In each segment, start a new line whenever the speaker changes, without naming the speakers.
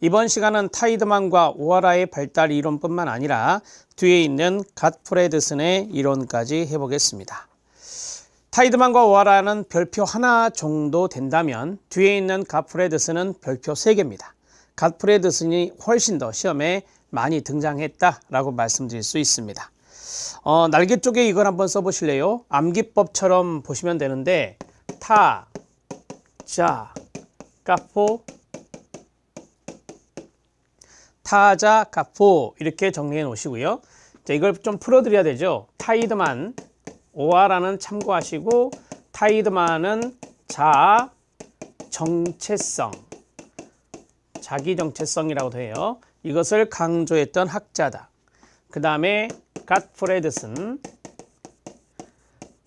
이번 시간은 타이드만과 오하라의 발달 이론뿐만 아니라 뒤에 있는 갓프레드슨의 이론까지 해보겠습니다. 타이드만과 오하라는 별표 하나 정도 된다면 뒤에 있는 갓프레드슨은 별표 3개입니다. 갓프레드슨이 훨씬 더 시험에 많이 등장했다라고 말씀드릴 수 있습니다. 어, 날개 쪽에 이걸 한번 써보실래요? 암기법처럼 보시면 되는데 타, 자, 까포, 타자, 까포 이렇게 정리해 놓으시고요. 자, 이걸 좀 풀어드려야 되죠. 타이드만, 오하라는 참고하시고 타이드만은 자, 정체성, 자기 정체성이라고도 해요. 이것을 강조했던 학자다. 그 다음에 갓프레드슨,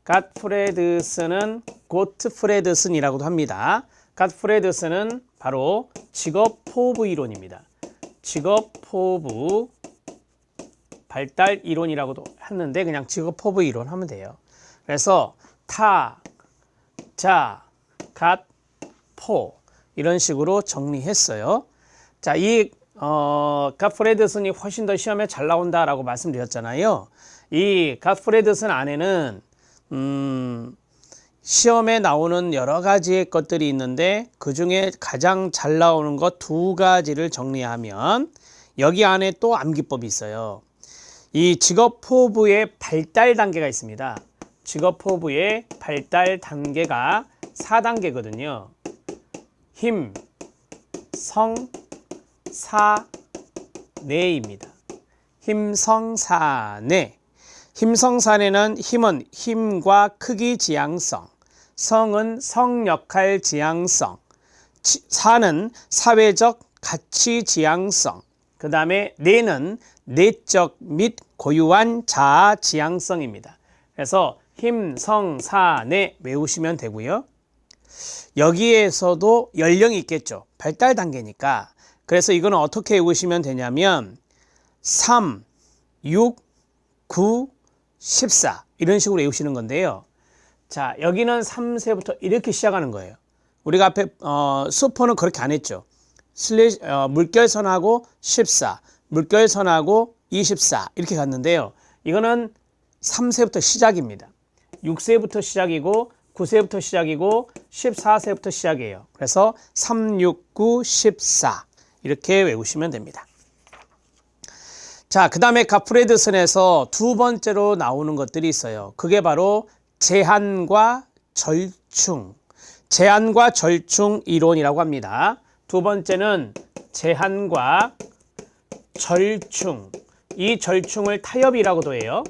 갓프레드슨은 고트프레드슨이라고도 합니다. 갓프레드슨은 바로 직업 포부 이론입니다. 직업 포부 발달 이론이라고도 했는데 그냥 직업 포부 이론 하면 돼요. 그래서 타, 자, 갓, 포 이런 식으로 정리했어요. 자, 이 어, 갓프레드슨이 훨씬 더 시험에 잘 나온다라고 말씀드렸잖아요. 이 갓프레드슨 안에는 음, 시험에 나오는 여러 가지의 것들이 있는데 그 중에 가장 잘 나오는 것 두 가지를 정리하면 여기 안에 또 암기법이 있어요. 이 직업 포부의 발달 단계가 있습니다. 직업 포부의 발달 단계가 4단계거든요. 힘, 성, 사, 내입니다. 힘성사내. 힘성사내는 힘은 힘과 크기 지향성, 성은 성역할 지향성, 사는 사회적 가치 지향성, 그 다음에 내는 내적 및 고유한 자아 지향성입니다. 그래서 힘, 성, 사, 내 외우시면 되고요. 여기에서도 연령이 있겠죠. 발달 단계니까. 그래서 이거는 어떻게 외우시면 되냐면 3, 6, 9, 14 이런 식으로 외우시는 건데요. 자, 여기는 3세부터 이렇게 시작하는 거예요. 우리가 앞에 어, 수포는 그렇게 안 했죠. 슬래 어, 물결선하고 14, 물결선하고 24 이렇게 갔는데요. 이거는 3세부터 시작입니다. 6세부터 시작이고 9세부터 시작이고 14세부터 시작이에요. 그래서 3, 6, 9, 14 이렇게 외우시면 됩니다. 자, 그 다음에 가프레드슨에서 두 번째로 나오는 것들이 있어요. 그게 바로 제한과 절충. 제한과 절충 이론이라고 합니다. 두 번째는 제한과 절충. 이 절충을 타협이라고도 해요.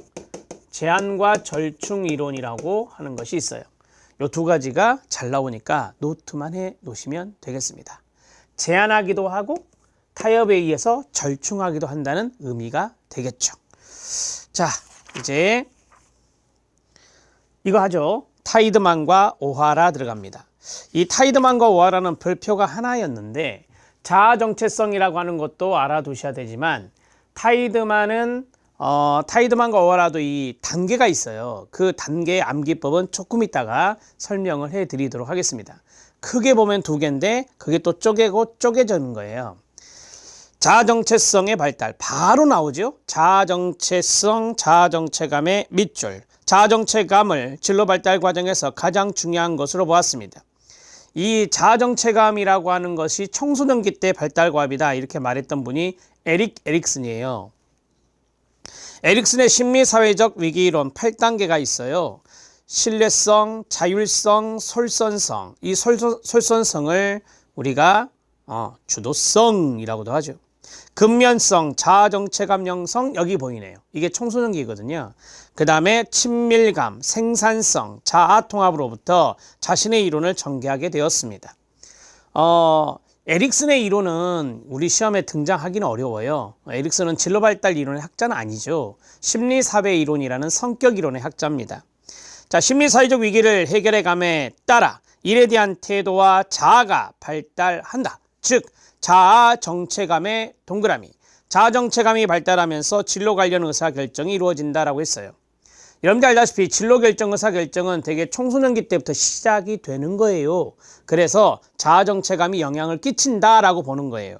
제한과 절충 이론이라고 하는 것이 있어요. 이 두 가지가 잘 나오니까 노트만 해 놓으시면 되겠습니다. 제한하기도 하고 타협에 의해서 절충하기도 한다는 의미가 되겠죠. 자, 이제 이거 하죠. 타이드만과 오하라 들어갑니다. 이 타이드만과 오하라는 별표가 하나였는데 자아 정체성이라고 하는 것도 알아두셔야 되지만 타이드만은 어, 타이드만과 오하라도 이 단계가 있어요. 그 단계의 암기법은 조금 있다가 설명을 해 드리도록 하겠습니다. 크게 보면 두 개인데 그게 또 쪼개고 쪼개지는 거예요. 자정체성의 발달 바로 나오죠. 자정체성, 자정체감의 밑줄. 자정체감을 진로 발달 과정에서 가장 중요한 것으로 보았습니다. 이 자정체감이라고 하는 것이 청소년기 때 발달과합이다 이렇게 말했던 분이 에릭 에릭슨이에요. 에릭슨의 심리사회적 위기이론 8단계가 있어요. 신뢰성, 자율성, 솔선성. 이 솔선, 솔선성을 우리가 어, 주도성이라고도 하죠. 근면성, 자아정체감형성 여기 보이네요. 이게 청소년기거든요. 그 다음에 친밀감, 생산성, 자아통합으로부터 자신의 이론을 전개하게 되었습니다. 어, 에릭슨의 이론은 우리 시험에 등장하기는 어려워요. 에릭슨은 진로발달 이론의 학자는 아니죠. 심리사회 이론이라는 성격 이론의 학자입니다. 자, 심리사회적 위기를 해결해 감에 따라 일에 대한 태도와 자아가 발달한다. 즉, 자아 정체감의 동그라미. 자아 정체감이 발달하면서 진로 관련 의사 결정이 이루어진다라고 했어요. 여러분들 알다시피 진로 결정 의사 결정은 되게 청소년기 때부터 시작이 되는 거예요. 그래서 자아 정체감이 영향을 끼친다라고 보는 거예요.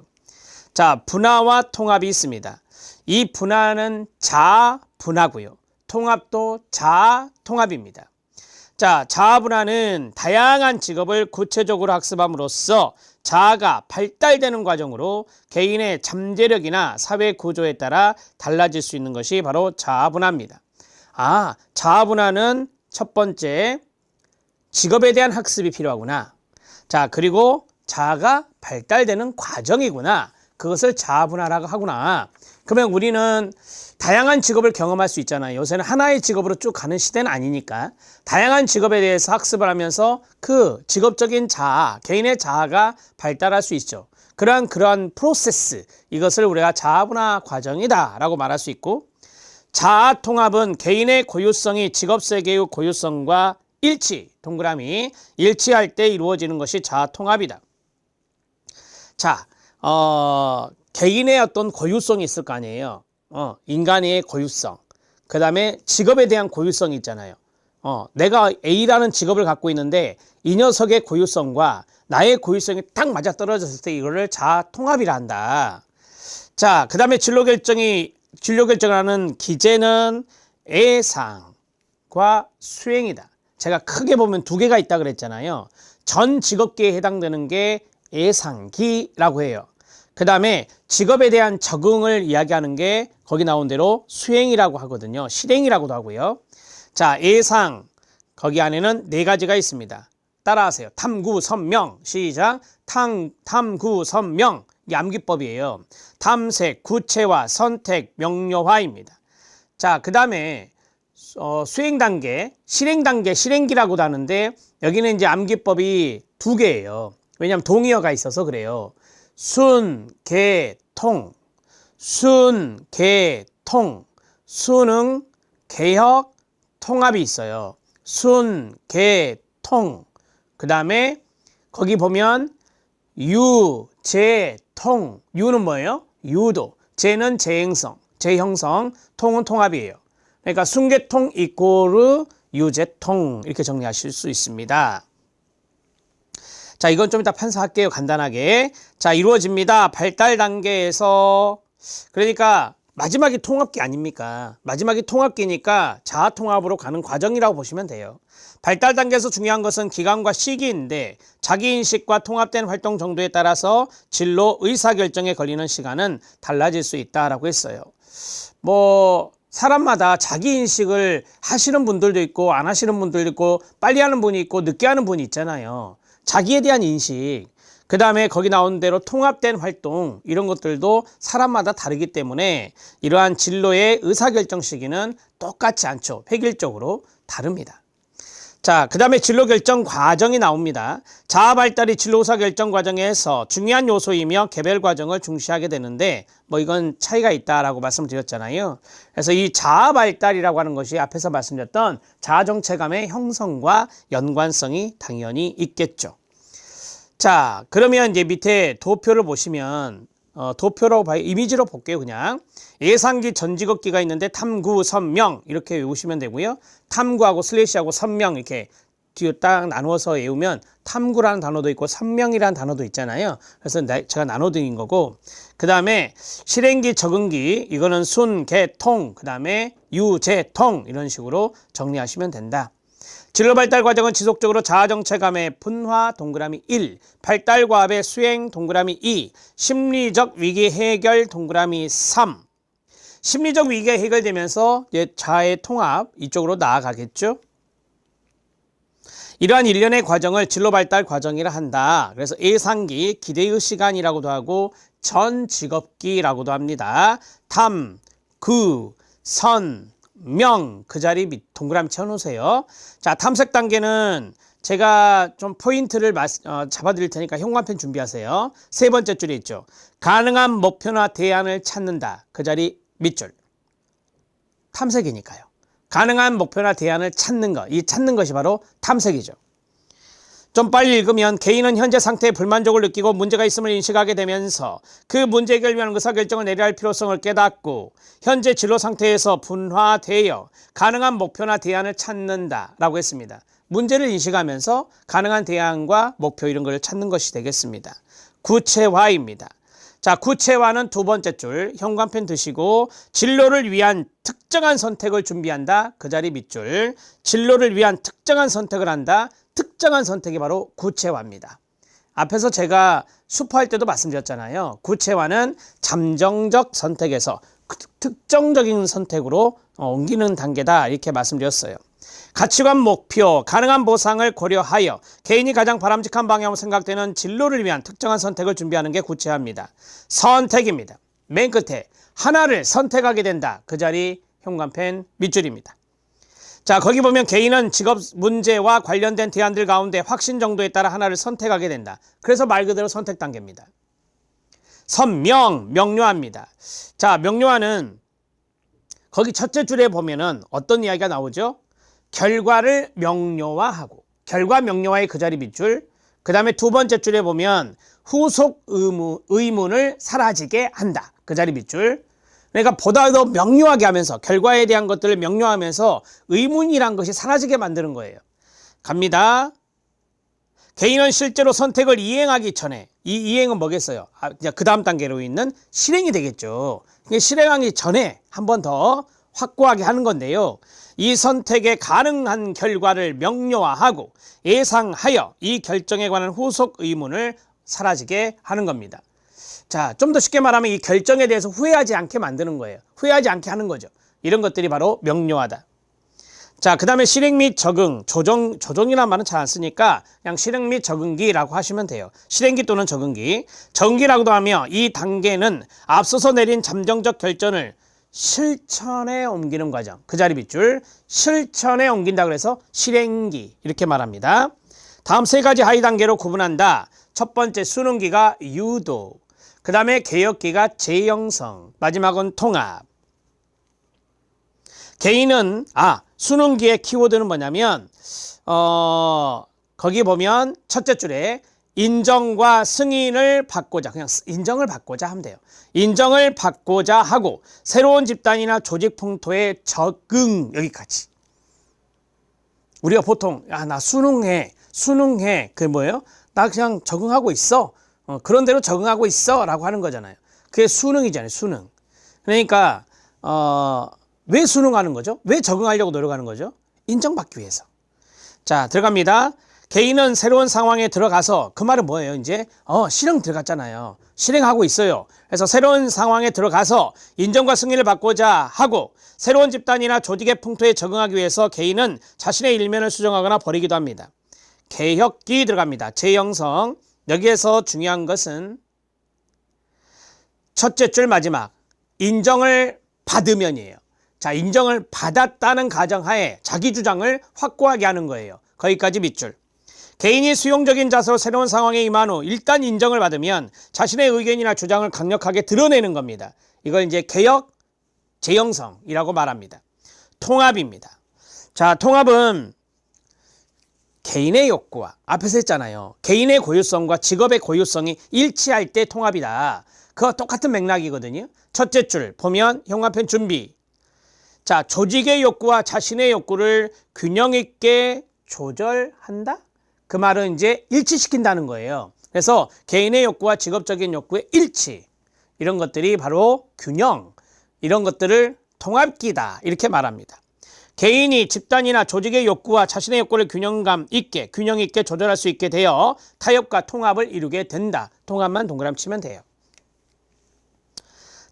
자, 분화와 통합이 있습니다. 이 분화는 자분화고요. 통합도 자통합입니다. 자, 자아 분화는 다양한 직업을 구체적으로 학습함으로써 자아가 발달되는 과정으로 개인의 잠재력이나 사회 구조에 따라 달라질 수 있는 것이 바로 자아분화입니다. 아, 자아분화는 첫 번째 직업에 대한 학습이 필요하구나. 자, 그리고 자아가 발달되는 과정이구나. 그것을 자아분화라고 하구나. 그러면 우리는 다양한 직업을 경험할 수 있잖아요. 요새는 하나의 직업으로 쭉 가는 시대는 아니니까 다양한 직업에 대해서 학습을 하면서 그 직업적인 자아, 개인의 자아가 발달할 수 있죠. 그러한 그러한 프로세스 이것을 우리가 자아분화 과정이다라고 말할 수 있고 자아 통합은 개인의 고유성이 직업 세계의 고유성과 일치, 동그라미 일치할 때 이루어지는 것이 자아 통합이다. 자, 어, 개인의 어떤 고유성이 있을 거 아니에요. 어, 인간의 고유성. 그 다음에 직업에 대한 고유성이 있잖아요. 어, 내가 A라는 직업을 갖고 있는데 이 녀석의 고유성과 나의 고유성이 딱 맞아 떨어졌을 때 이거를 자아 통합이라 한다. 자, 그 다음에 진로 결정이, 진로 결정하는 기재는 예상과 수행이다. 제가 크게 보면 두 개가 있다 그랬잖아요. 전 직업계에 해당되는 게 예상기라고 해요. 그 다음에 직업에 대한 적응을 이야기하는 게 거기 나온 대로 수행이라고 하거든요. 실행이라고도 하고요. 자, 예상. 거기 안에는 네 가지가 있습니다. 따라하세요. 탐구, 선명. 시작. 탐, 탐구, 선명. 이 암기법이에요. 탐색, 구체화, 선택, 명료화입니다. 자, 그 다음에 어, 수행 단계, 실행 단계, 실행기라고도 하는데 여기는 이제 암기법이 두 개예요. 왜냐하면 동의어가 있어서 그래요. 순, 개, 통. 순, 개, 통. 수능, 개혁, 통합이 있어요. 순, 개, 통. 그 다음에 거기 보면 유, 제, 통. 유는 뭐예요? 유도. 제는 재행성, 재형성, 통은 통합이에요. 그러니까 순계통 이꼬르 유제통 이렇게 정리하실 수 있습니다. 자, 이건 좀 이따 판사할게요. 간단하게. 자, 이루어집니다. 발달 단계에서 그러니까 마지막이 통합기 아닙니까? 마지막이 통합기니까 자아 통합으로 가는 과정이라고 보시면 돼요. 발달 단계에서 중요한 것은 기간과 시기인데 자기 인식과 통합된 활동 정도에 따라서 진로 의사 결정에 걸리는 시간은 달라질 수 있다라고 했어요. 뭐 사람마다 자기 인식을 하시는 분들도 있고 안 하시는 분들도 있고 빨리 하는 분이 있고 늦게 하는 분이 있잖아요. 자기에 대한 인식, 그 다음에 거기 나온 대로 통합된 활동 이런 것들도 사람마다 다르기 때문에 이러한 진로의 의사결정 시기는 똑같지 않죠. 획일적으로 다릅니다. 자, 그 다음에 진로 결정 과정이 나옵니다. 자아 발달이 진로 의사 결정 과정에서 중요한 요소이며 개별 과정을 중시하게 되는데 뭐 이건 차이가 있다라고 말씀드렸잖아요. 그래서 이 자아 발달이라고 하는 것이 앞에서 말씀드렸던 자아 정체감의 형성과 연관성이 당연히 있겠죠. 자, 그러면 이제 밑에 도표를 보시면 어, 도표로 봐요. 이미지로 볼게요, 그냥. 예상기 전직업기가 있는데 탐구, 선명 이렇게 외우시면 되고요. 탐구하고 슬래시하고 선명 이렇게 뒤로 딱 나누어서 외우면 탐구라는 단어도 있고 선명이라는 단어도 있잖아요. 그래서 제가 나눠드린 거고 그 다음에 실행기, 적응기 이거는 순, 개, 통, 그 다음에 유, 제, 통 이런 식으로 정리하시면 된다. 진로 발달 과정은 지속적으로 자아 정체감의 분화 동그라미 1, 발달 과합의 수행 동그라미 2, 심리적 위기 해결 동그라미 3. 심리적 위기가 해결되면서 이제 자아의 통합 이쪽으로 나아가겠죠. 이러한 일련의 과정을 진로 발달 과정이라 한다. 그래서 예상기, 기대의 시간이라고도 하고 전 직업기라고도 합니다. 탐, 그, 선, 명 그 자리 밑 동그라미 쳐놓으세요. 자 탐색 단계는 제가 좀 포인트를 어, 잡아드릴 테니까 현관펜 준비하세요. 세 번째 줄에 있죠. 가능한 목표나 대안을 찾는다. 그 자리 밑줄. 탐색이니까요. 가능한 목표나 대안을 찾는 것. 이 찾는 것이 바로 탐색이죠. 좀 빨리 읽으면 개인은 현재 상태에 불만족을 느끼고 문제가 있음을 인식하게 되면서 그 문제 해결 위한 의사결정을 내려야 할 필요성을 깨닫고 현재 진로 상태에서 분화되어 가능한 목표나 대안을 찾는다 라고 했습니다. 문제를 인식하면서 가능한 대안과 목표 이런 걸 찾는 것이 되겠습니다. 구체화입니다. 자, 구체화는 두 번째 줄 현관펜 드시고 진로를 위한 특정한 선택을 준비한다. 그 자리 밑줄. 진로를 위한 특정한 선택을 한다. 특정한 선택이 바로 구체화입니다. 앞에서 제가 수포할 때도 말씀드렸잖아요. 구체화는 잠정적 선택에서 그 특정적인 선택으로 어, 옮기는 단계다. 이렇게 말씀드렸어요. 가치관 목표, 가능한 보상을 고려하여 개인이 가장 바람직한 방향으로 생각되는 진로를 위한 특정한 선택을 준비하는 게 구체화입니다. 선택입니다. 맨 끝에 하나를 선택하게 된다. 그 자리 현관펜 밑줄입니다. 자, 거기 보면 개인은 직업 문제와 관련된 대안들 가운데 확신 정도에 따라 하나를 선택하게 된다. 그래서 말 그대로 선택 단계입니다. 선명, 명료합니다. 자, 명료화는 거기 첫째 줄에 보면은 어떤 이야기가 나오죠? 결과를 명료화하고 결과 명료화의 그 자리 밑줄 그 다음에 두 번째 줄에 보면 후속 의무, 의문을 사라지게 한다 그 자리 밑줄 그러니까 보다 더 명료하게 하면서 결과에 대한 것들을 명료하면서 의문이란 것이 사라지게 만드는 거예요 갑니다 개인은 실제로 선택을 이행하기 전에 이 이행은 뭐겠어요? 아, 그 다음 단계로 있는 실행이 되겠죠. 이게 실행하기 전에 한 번 더 확고하게 하는 건데요. 이 선택에 가능한 결과를 명료화하고 예상하여 이 결정에 관한 후속 의문을 사라지게 하는 겁니다. 자, 좀 더 쉽게 말하면 이 결정에 대해서 후회하지 않게 만드는 거예요. 후회하지 않게 하는 거죠. 이런 것들이 바로 명료하다. 자, 그 다음에 실행 및 적응, 조정, 조정이라는 말은 잘 안 쓰니까 그냥 실행 및 적응기라고 하시면 돼요. 실행기 또는 적응기. 적응기라고도 하며 이 단계는 앞서서 내린 잠정적 결정을 실천에 옮기는 과정. 그 자리 밑줄. 실천에 옮긴다 그래서 실행기. 이렇게 말합니다. 다음 세 가지 하위 단계로 구분한다. 첫 번째 수능기가 유도. 그 다음에 개혁기가 재형성. 마지막은 통합. 개인은 아 수능기의 키워드는 뭐냐면 어 거기 보면 첫째 줄에 인정과 승인을 받고자 그냥 인정을 받고자 하면 돼요. 인정을 받고자 하고 새로운 집단이나 조직 풍토에 적응 여기까지. 우리가 보통 야나 수능해 수능해 그 뭐예요? 나 그냥 적응하고 있어. 어, 그런 대로 적응하고 있어 라고 하는 거잖아요. 그게 수능이잖아요. 수능. 그러니까 어, 왜 수능하는 거죠? 왜 적응하려고 노력하는 거죠? 인정받기 위해서. 자, 들어갑니다. 개인은 새로운 상황에 들어가서 그 말은 뭐예요? 이제 어, 실행 들어갔잖아요. 실행하고 있어요. 그래서 새로운 상황에 들어가서 인정과 승인을 받고자 하고 새로운 집단이나 조직의 풍토에 적응하기 위해서 개인은 자신의 일면을 수정하거나 버리기도 합니다. 개혁기 들어갑니다. 재형성. 여기에서 중요한 것은 첫째 줄 마지막 인정을 받으면이에요. 자, 인정을 받았다는 가정하에 자기 주장을 확고하게 하는 거예요. 거기까지 밑줄. 개인이 수용적인 자세로 새로운 상황에 임한 후 일단 인정을 받으면 자신의 의견이나 주장을 강력하게 드러내는 겁니다. 이걸 이제 개혁, 재형성이라고 말합니다. 통합입니다. 자, 통합은 개인의 욕구와 앞에서 했잖아요. 개인의 고유성과 직업의 고유성이 일치할 때 통합이다. 그거 똑같은 맥락이거든요. 첫째 줄 보면 형광펜 준비, 자, 조직의 욕구와 자신의 욕구를 균형 있게 조절한다? 그 말은 이제 일치시킨다는 거예요. 그래서 개인의 욕구와 직업적인 욕구의 일치. 이런 것들이 바로 균형. 이런 것들을 통합기다. 이렇게 말합니다. 개인이 집단이나 조직의 욕구와 자신의 욕구를 균형감 있게, 균형 있게 조절할 수 있게 되어 타협과 통합을 이루게 된다. 통합만 동그라미 치면 돼요.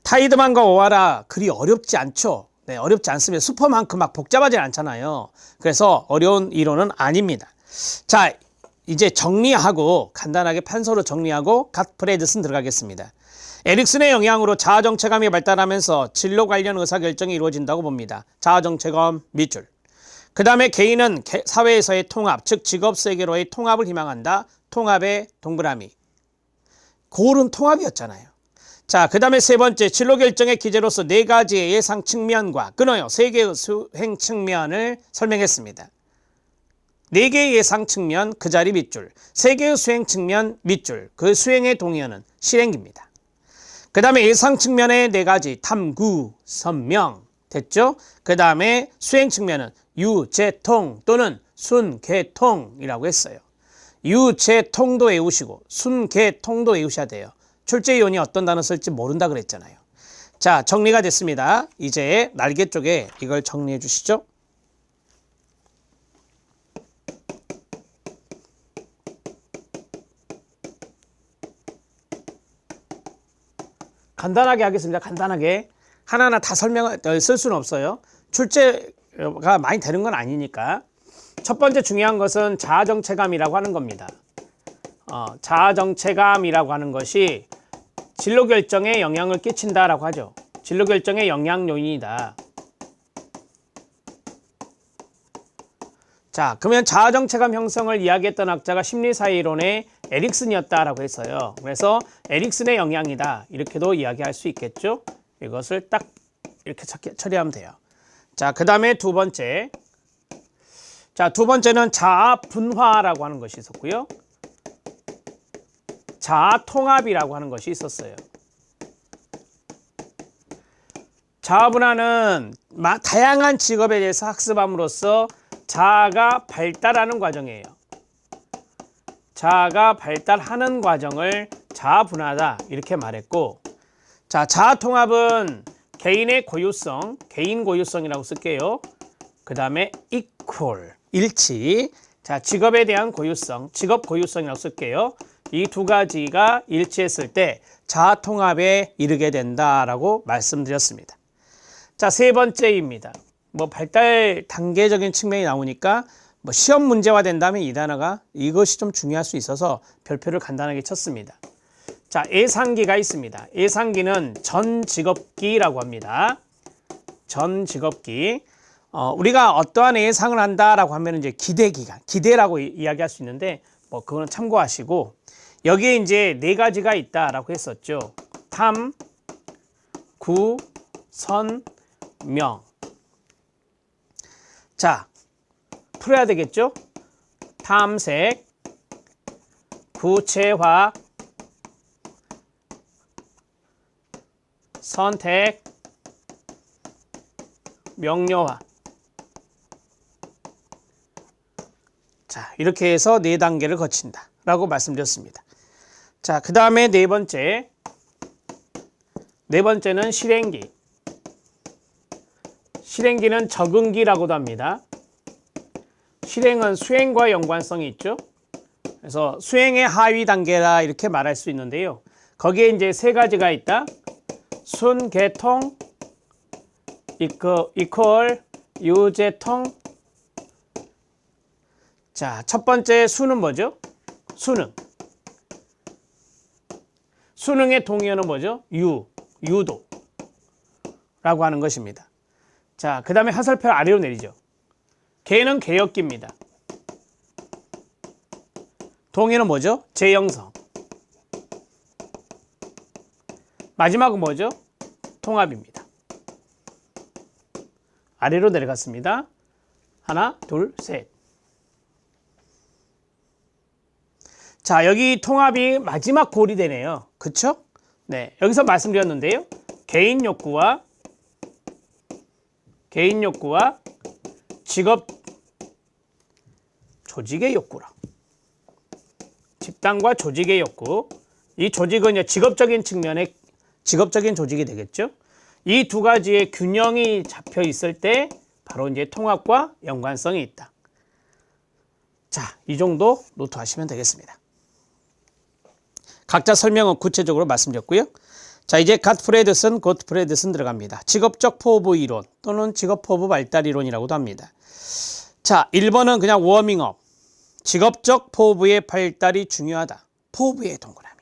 타이드만과 오하라 그리 어렵지 않죠. 네, 어렵지 않습니다. 슈퍼만큼 막 복잡하지 않잖아요. 그래서 어려운 이론은 아닙니다. 자, 이제 정리하고 간단하게 판서로 정리하고 갓 프레드슨 들어가겠습니다. 에릭슨의 영향으로 자아정체감이 발달하면서 진로 관련 의사결정이 이루어진다고 봅니다. 자아정체감 밑줄. 그 다음에 개인은 사회에서의 통합, 즉 직업 세계로의 통합을 희망한다. 통합의 동그라미. 고른 통합이었잖아요. 자, 그 다음에 세 번째, 진로 결정의 기재로서 네 가지의 예상 측면과 끊어요. 세 개의 수행 측면을 설명했습니다. 네 개의 예상 측면, 그 자리 밑줄. 세 개의 수행 측면, 밑줄. 그 수행의 동의어는 실행입니다. 그 다음에 예상 측면의 네 가지, 탐구, 선명. 됐죠? 그 다음에 수행 측면은 유재통 또는 순개통이라고 했어요. 유재통도 외우시고 순개통도 외우셔야 돼요. 출제 요원이 어떤 단어 쓸지 모른다 그랬잖아요. 자, 정리가 됐습니다. 이제 날개 쪽에 이걸 정리해 주시죠. 간단하게 하겠습니다. 간단하게. 하나하나 다 설명을 어, 쓸 수는 없어요. 출제가 많이 되는 건 아니니까. 첫 번째 중요한 것은 자아정체감이라고 하는 겁니다. 어, 자아정체감이라고 하는 것이 진로 결정에 영향을 끼친다라고 하죠. 진로 결정의 영향 요인이다. 자, 그러면 자아정체감 형성을 이야기했던 학자가 심리사회론의 에릭슨이었다라고 했어요. 그래서 에릭슨의 영향이다. 이렇게도 이야기할 수 있겠죠. 이것을 딱 이렇게 처리하면 돼요. 자, 그 다음에 두 번째. 자, 두 번째는 자아 분화라고 하는 것이 있었고요. 자아 통합이라고 하는 것이 있었어요. 자아 분화는 다양한 직업에 대해서 학습함으로써 자아가 발달하는 과정이에요. 자아가 발달하는 과정을 자아 분화다 이렇게 말했고 자, 자아 통합은 개인의 고유성, 개인 고유성이라고 쓸게요. 그 다음에 equal, 일치. 자, 직업에 대한 고유성, 직업 고유성이라고 쓸게요. 이 두 가지가 일치했을 때 자아 통합에 이르게 된다라고 말씀드렸습니다. 자, 세 번째입니다. 뭐 발달 단계적인 측면이 나오니까 뭐 시험 문제화 된다면 이 단어가 이것이 좀 중요할 수 있어서 별표를 간단하게 쳤습니다. 자, 예상기가 있습니다. 예상기는 전 직업기라고 합니다. 전 직업기. 어, 우리가 어떠한 예상을 한다라고 하면 이제 기대 기간, 기대라고 이, 이야기할 수 있는데 뭐 그거는 참고하시고 여기에 이제 네 가지가 있다라고 했었죠. 탐, 구, 선, 명. 자, 풀어야 되겠죠? 탐색, 구체화, 선택, 명료화. 자, 이렇게 해서 네 단계를 거친다. 라고 말씀드렸습니다. 자, 그 다음에 네 번째. 네 번째는 실행기. 실행기는 적응기라고도 합니다. 실행은 수행과 연관성이 있죠. 그래서 수행의 하위 단계라 이렇게 말할 수 있는데요. 거기에 이제 세 가지가 있다. 순계통, 이퀄, 유제통. 자, 첫 번째 수는 뭐죠? 수능. 수능의 동의어는 뭐죠? 유, 유도. 라고 하는 것입니다. 자, 그 다음에 하설표 아래로 내리죠. 개는 개혁기입니다. 동의는 뭐죠? 재형성. 마지막은 뭐죠? 통합입니다. 아래로 내려갔습니다. 하나, 둘, 셋. 자, 여기 통합이 마지막 골이 되네요. 그쵸? 네. 여기서 말씀드렸는데요. 개인 욕구와 개인 욕구와 직업 조직의 욕구라. 집단과 조직의 욕구. 이 조직은 직업적인 측면의 직업적인 조직이 되겠죠. 이 두 가지의 균형이 잡혀 있을 때 바로 이제 통합과 연관성이 있다. 자, 이 정도 노트하시면 되겠습니다. 각자 설명은 구체적으로 말씀드렸고요. 자, 이제 갓프레드슨, 곧프레드슨 들어갑니다. 직업적 포부 이론 또는 직업 포부 발달 이론이라고도 합니다. 자, 1번은 그냥 워밍업. 직업적 포부의 발달이 중요하다. 포부의 동그라미.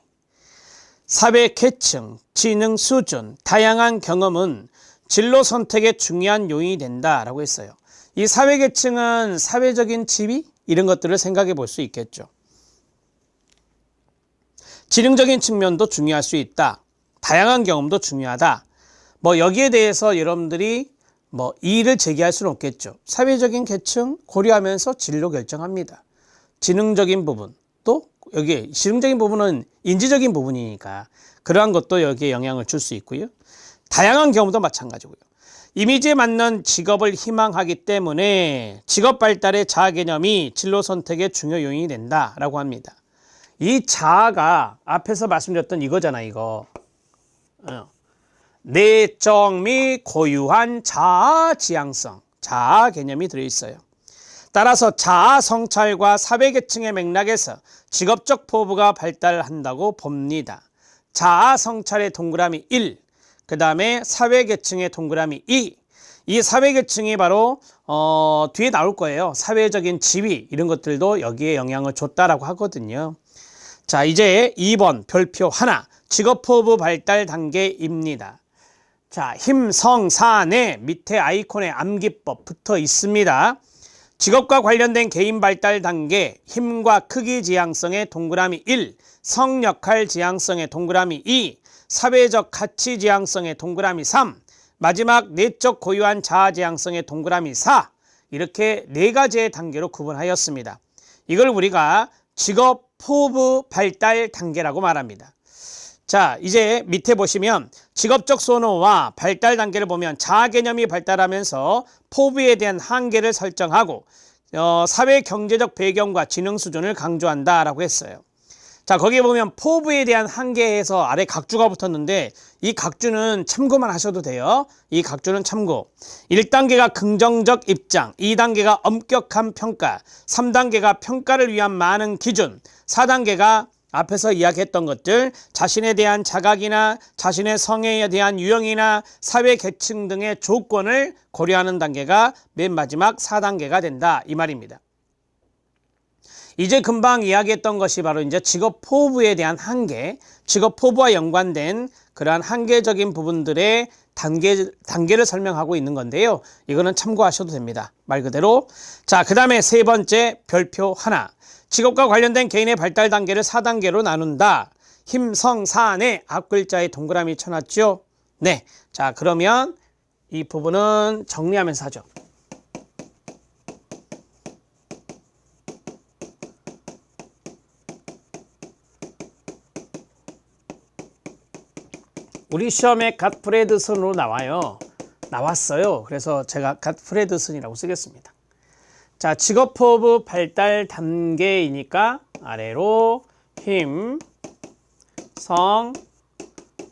사회 계층, 지능 수준, 다양한 경험은 진로 선택의 중요한 요인이 된다라고 했어요. 이 사회 계층은 사회적인 지위 이런 것들을 생각해 볼 수 있겠죠. 지능적인 측면도 중요할 수 있다. 다양한 경험도 중요하다. 뭐 여기에 대해서 여러분들이 뭐 이의를 제기할 수는 없겠죠. 사회적인 계층 고려하면서 진로 결정합니다. 지능적인 부분 또 여기에 지능적인 부분은 인지적인 부분이니까 그러한 것도 여기에 영향을 줄 수 있고요. 다양한 경험도 마찬가지고요. 이미지에 맞는 직업을 희망하기 때문에 직업 발달의 자아 개념이 진로 선택의 중요 요인이 된다라고 합니다. 이 자아가 앞에서 말씀드렸던 이거잖아, 이거. 어. 내적 및 고유한 자아 지향성, 자아 개념이 들어있어요. 따라서 자아 성찰과 사회 계층의 맥락에서 직업적 포부가 발달한다고 봅니다. 자아 성찰의 동그라미 1, 그 다음에 사회 계층의 동그라미 2. 이 사회 계층이 바로 어, 뒤에 나올 거예요. 사회적인 지위 이런 것들도 여기에 영향을 줬다라고 하거든요. 자 이제 2번 별표 하나 직업 포부 발달 단계입니다. 자, 힘, 성, 사, 내 밑에 아이콘에 암기법 붙어 있습니다. 직업과 관련된 개인 발달 단계, 힘과 크기 지향성의 동그라미 1, 성 역할 지향성의 동그라미 2, 사회적 가치 지향성의 동그라미 3, 마지막 내적 고유한 자아 지향성의 동그라미 4, 이렇게 네 가지의 단계로 구분하였습니다. 이걸 우리가 직업 포부 발달 단계라고 말합니다. 자, 이제 밑에 보시면 직업적 선호와 발달 단계를 보면 자아 개념이 발달하면서 포부에 대한 한계를 설정하고 어, 사회 경제적 배경과 지능 수준을 강조한다라고 했어요. 자, 거기에 보면 포부에 대한 한계에서 아래 각주가 붙었는데 이 각주는 참고만 하셔도 돼요. 이 각주는 참고. 1단계가 긍정적 입장, 2단계가 엄격한 평가, 3단계가 평가를 위한 많은 기준, 4단계가 앞에서 이야기했던 것들, 자신에 대한 자각이나 자신의 성에 대한 유형이나 사회 계층 등의 조건을 고려하는 단계가 맨 마지막 4단계가 된다. 이 말입니다. 이제 금방 이야기했던 것이 바로 이제 직업 포부에 대한 한계, 직업 포부와 연관된 그러한 한계적인 부분들의 단계, 단계를 설명하고 있는 건데요. 이거는 참고하셔도 됩니다. 말 그대로. 자, 그 다음에 세 번째 별표 하나. 직업과 관련된 개인의 발달 단계를 4단계로 나눈다. 힘, 성, 사, 내 앞글자에 동그라미 쳐놨죠? 네. 자, 그러면 이 부분은 정리하면서 하죠. 우리 시험에 갓프레드슨으로 나와요. 나왔어요. 그래서 제가 갓프레드슨이라고 쓰겠습니다. 자, 직업포부 발달 단계이니까 아래로 힘, 성,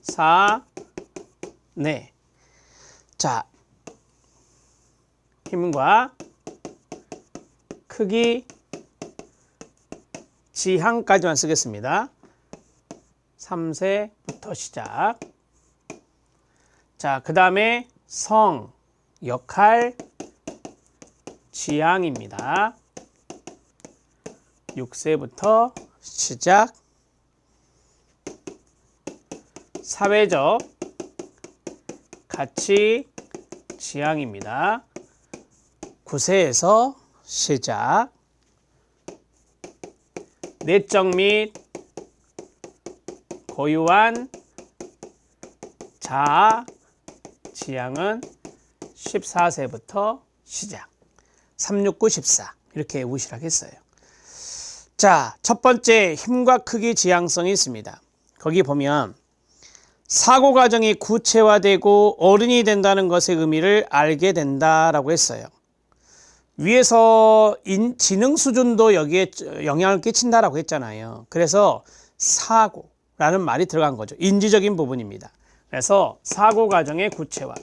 사, 네. 자, 힘과 크기, 지향까지만 쓰겠습니다. 3세부터 시작. 자, 그 다음에 성, 역할, 지향입니다. 6세부터 시작. 사회적 가치 지향입니다. 9세에서 시작. 내적 및 고유한 자아 지향은 14세부터 시작. 369, 14 이렇게 외우시라고 했어요. 자, 첫 번째 힘과 크기 지향성이 있습니다. 거기 보면 사고 과정이 구체화되고 어른이 된다는 것의 의미를 알게 된다라고 했어요. 위에서 인, 지능 수준도 여기에 영향을 끼친다라고 했잖아요. 그래서 사고라는 말이 들어간 거죠. 인지적인 부분입니다. 그래서 사고 과정의 구체화.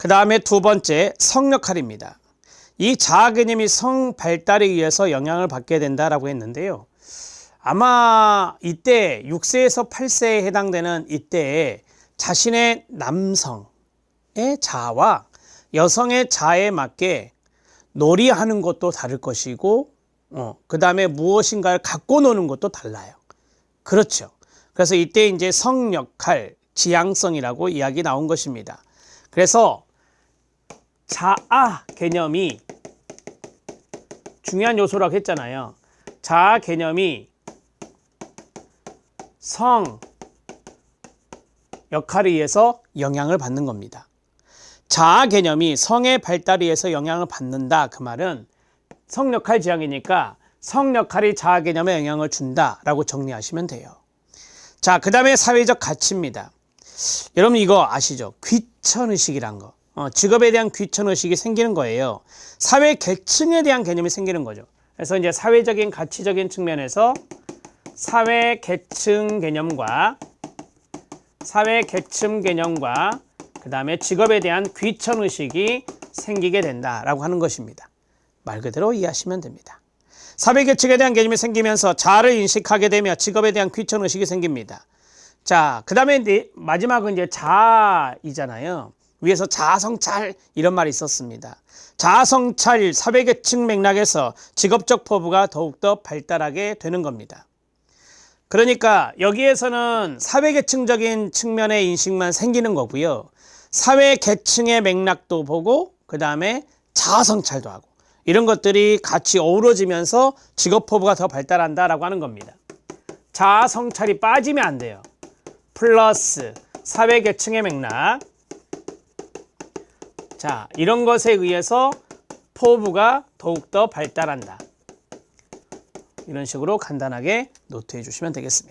그 다음에 두 번째 성역할입니다. 이 자아 개념이 성 발달에 의해서 영향을 받게 된다라고 했는데요. 아마 이때 6세에서 8세에 해당되는 이때에 자신의 남성의 자아와 여성의 자아에 맞게 놀이하는 것도 다를 것이고 어, 그 다음에 무엇인가를 갖고 노는 것도 달라요. 그렇죠. 그래서 이때 이제 성 역할, 지향성이라고 이야기 나온 것입니다. 그래서 자아 개념이 중요한 요소라고 했잖아요. 자아 개념이 성 역할에 의해서 영향을 받는 겁니다. 자아 개념이 성의 발달에 의해서 영향을 받는다. 그 말은 성 역할 지향이니까 성 역할이 자아 개념에 영향을 준다라고 정리하시면 돼요. 자, 그 다음에 사회적 가치입니다. 여러분 이거 아시죠? 귀천의식이란 거. 어, 직업에 대한 귀천 의식이 생기는 거예요. 사회 계층에 대한 개념이 생기는 거죠. 그래서 이제 사회적인 가치적인 측면에서 사회 계층 개념과 사회 계층 개념과 그 다음에 직업에 대한 귀천 의식이 생기게 된다라고 하는 것입니다. 말 그대로 이해하시면 됩니다. 사회 계층에 대한 개념이 생기면서 자아를 인식하게 되며 직업에 대한 귀천 의식이 생깁니다. 자, 그 다음에 네, 마지막은 이제 자아이잖아요. 위에서 자아성찰 이런 말이 있었습니다. 자아성찰 사회계층 맥락에서 직업적 포부가 더욱더 발달하게 되는 겁니다. 그러니까 여기에서는 사회계층적인 측면의 인식만 생기는 거고요. 사회계층의 맥락도 보고 그 다음에 자아성찰도 하고 이런 것들이 같이 어우러지면서 직업 포부가 더 발달한다라고 하는 겁니다. 자아성찰이 빠지면 안 돼요. 플러스 사회계층의 맥락 자, 이런 것에 의해서 포부가 더욱더 발달한다. 이런 식으로 간단하게 노트해 주시면 되겠습니다.